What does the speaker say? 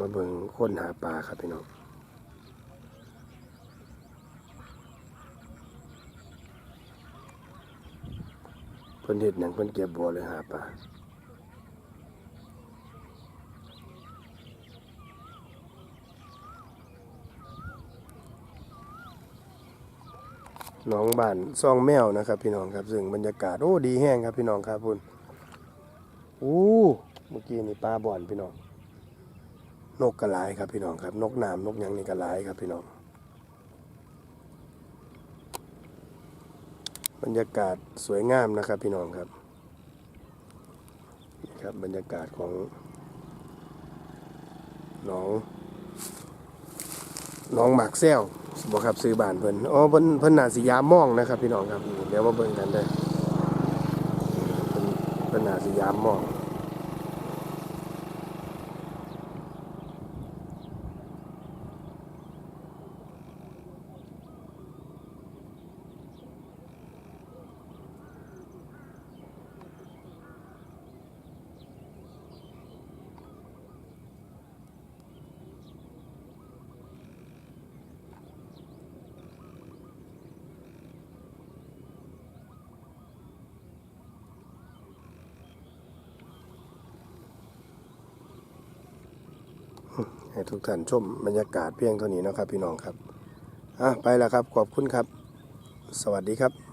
มาเบิ่งค้นหาปลาครับพี่น้องเพิ่นเฮ็ดหยังเพิ่นเก็บบัวเลยหาปลาหนองบ้านซองแมวนะครับ พี่น้องครับซึ่งบรรยากาศโอ้ดีแห้งครับพี่น้องครับคุณอู้เมื่อกี้นี่ปลาบ่อนพี่น้อง นกกระหลครับพี่น้องครับ นกน้ำนกยังนี่กระหลครับพี่น้อง บรรยากาศสวยงามนะครับพี่น้องครับนี่ครับบรรยากาศของหนองหนองหมากแซวบอกครับซื้อบ้านเพิ่นอ๋อเพิ่นเพิ่นนาสิยามองนะครับ พี่น้องครับเดี๋ยวมาเบิ่งกันได้เพิ่นเพิ่นนาสิยามมอง ให้ทุกท่านชมบรรยากาศเพียงเท่านี้นะครับพี่น้องครับอะไปแล้วครับขอบคุณครับ สวัสดีครับ